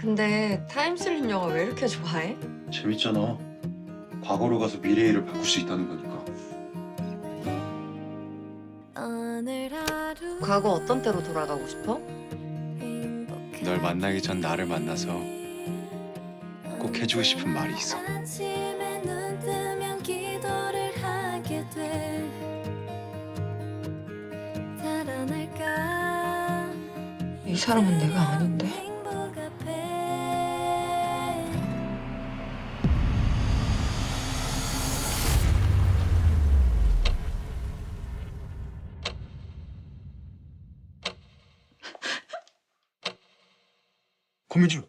근데 타임슬립 영화 왜 이렇게 좋아해? 재밌잖아. 과거로 가서 미래를 바꿀 수 있다는 거니까. 과거 어떤 때로 돌아가고 싶어? 널 만나기 전 나를 만나서 꼭 해주고 싶은 말이 있어. 이 사람은 내가 아닌데. 고민주.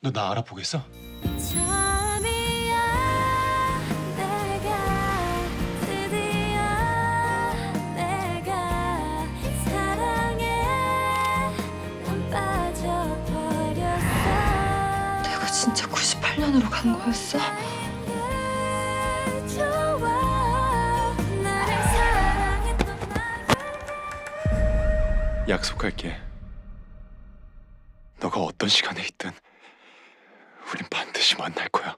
너 나 알아보겠어? 처음이야 내가 드디어 내가 사랑에 넌 빠져버렸어 내가 진짜 98년으로 간 거였어? 날 좋아 나를 사랑했던 나 약속할게. 너가 어떤 시간에 있든 우린 반드시 만날 거야.